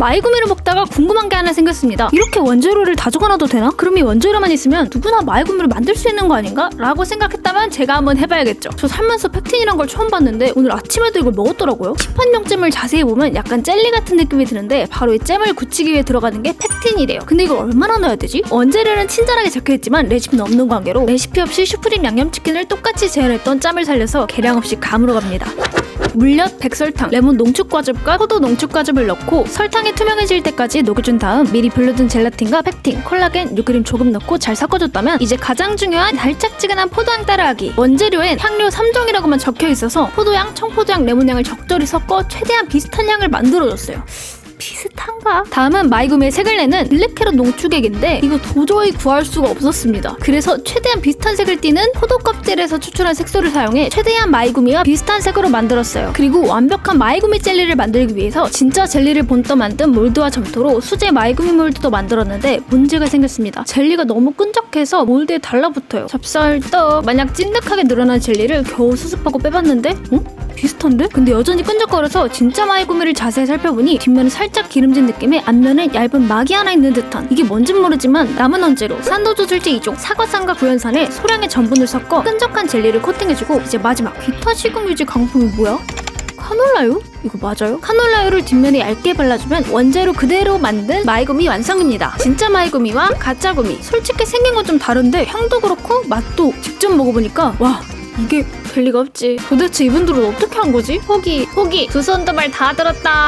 마이구미를 먹다가 궁금한 게 하나 생겼습니다. 이렇게 원재료를 다 적어놔도 되나? 그럼 이 원재료만 있으면 누구나 마이구미를 만들 수 있는 거 아닌가? 라고 생각했다면 제가 한번 해봐야겠죠. 저 살면서 팩틴이란 걸 처음 봤는데 오늘 아침에도 이걸 먹었더라고요. 시판용잼을 자세히 보면 약간 젤리 같은 느낌이 드는데 바로 이 잼을 굳히기 위해 들어가는 게 팩틴이래요. 근데 이걸 얼마나 넣어야 되지? 원재료는 친절하게 적혀있지만 레시피는 없는 관계로 레시피 없이 슈프림 양념치킨을 똑같이 재현했던 짬을 살려서 계량 없이 감으로 갑니다. 물엿, 백설탕, 레몬 농축과즙과 포도 농축과즙을 넣고 설탕이 투명해질 때까지 녹여준 다음 미리 불려둔 젤라틴과 팩틴, 콜라겐, 유크림 조금 넣고 잘 섞어줬다면 이제 가장 중요한 달짝지근한 포도향 따라하기 원재료엔 향료 3종이라고만 적혀 있어서 포도향, 청포도향, 레몬향을 적절히 섞어 최대한 비슷한 향을 만들어줬어요. 비슷한가? 다음은 마이구미의 색을 내는 블랙캐럿 농축액인데 이거 도저히 구할 수가 없었습니다. 그래서 최대한 비슷한 색을 띠는 포도 껍질에서 추출한 색소를 사용해 최대한 마이구미와 비슷한 색으로 만들었어요. 그리고 완벽한 마이구미 젤리를 만들기 위해서 진짜 젤리를 본떠 만든 몰드와 점토로 수제 마이구미 몰드도 만들었는데 문제가 생겼습니다. 젤리가 너무 끈적해서 몰드에 달라붙어요. 찹쌀떡 만약 찐득하게 늘어난 젤리를 겨우 수습하고 빼봤는데 어? 비슷한데? 근데 여전히 끈적거려서 진짜 마이구미를 자세히 살펴보니 뒷면은 살짝 기름진 느낌에 앞면에 얇은 막이 하나 있는 듯한 이게 뭔진 모르지만 남은 원재료 산도조 줄제 2종 사과산과 구연산에 소량의 전분을 섞어 끈적한 젤리를 코팅해주고 이제 마지막 기타 식용유지 강품이 뭐야? 카놀라유? 이거 맞아요? 카놀라유를 뒷면에 얇게 발라주면 원재료 그대로 만든 마이구미 완성입니다. 진짜 마이구미와 가짜 구미. 솔직히 생긴 건 좀 다른데 향도 그렇고 맛도 직접 먹어보니까 와 이게 될 리가 없지. 도대체 이분들은 어떻게 한 거지? 호기, 호기, 두 손 두 발 다 들었다.